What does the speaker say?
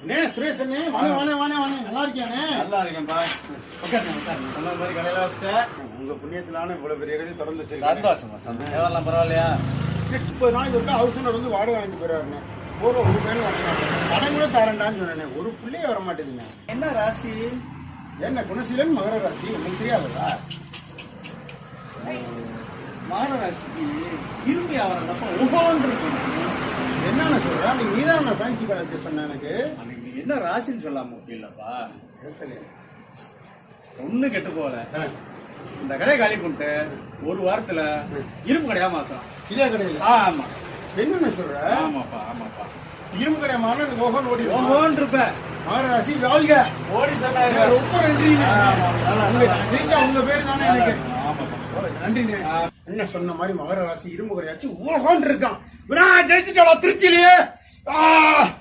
அண்ணே சுரேஷ் அண்ணே வாங்க வாங்க வாங்க வாங்க நல்லா இருக்கியாண்ணே? நல்லா இருக்கேன்பா உட்காருங்க உட்காருங்க. சொன்ன மாதிரி கடையில வச்சுட்டேன். உங்க புண்ணியத்திலான இவ்வளவு பெரிய கடை திறந்து வச்சிருக்கேன் சந்தோஷமா. சந்தோஷம் பரவாயில்லையா? முப்பது நாளைக்கு ஒருக்கா ஹவுஸ் ஓனர் வந்து வாடகை வாங்கிட்டு போயிடுறாருண்ணே ஒரு ஒரு பேர் வாங்கினாங்க கடன் கூட தரேன்டான்னு சொன்னேன். ஒரு பிள்ளையே வர மாட்டேதுண்ணே என்ன ராசி? என்ன குணசீலன் மகர ராசி? உங்களுக்கு தெரியாததா? மான ராசிக்கு இரும்பு வியாபாரம் தப்ப என்னென்ன சொல்ற நீ நீதான் நான் ஃபேன்சி கடைக்கு சொன்ன எனக்கு. அன்னைக்கு நீ என்ன ராசின்னு சொல்லாம இல்லப்பா கேட்கலையே. ஒண்ணு கெட்டு போகல. ஆ, இந்த கடையை காலி பண்ணிட்டு ஒரு வாரத்துல இரும்பு கடையா மாத்தலாம். இதே கடையில்? ஆமா. என்னென்ன சொல்ற? ஆமாப்பா ஆமாப்பா. இரும்பு கடை மாறின ஓஹோன் ஓடி வரும். ஒவ்வொன்று இருப்ப. மகர ராசி வாழ்க ஓடி சொன்னாரு. ரொம்ப நன்றிங்க ஆமா, நல்லா, உங்க நீங்க உங்க பேர் தானே எனக்கு. நன்றிங்க என்ன சொன்ன மாதிரி மகர ராசி இரும்பு கடையாச்சு ஓஹோன் இருக்கான். வினா ஜெயிச்சுட்டாளா திருச்சிலேயே Ah!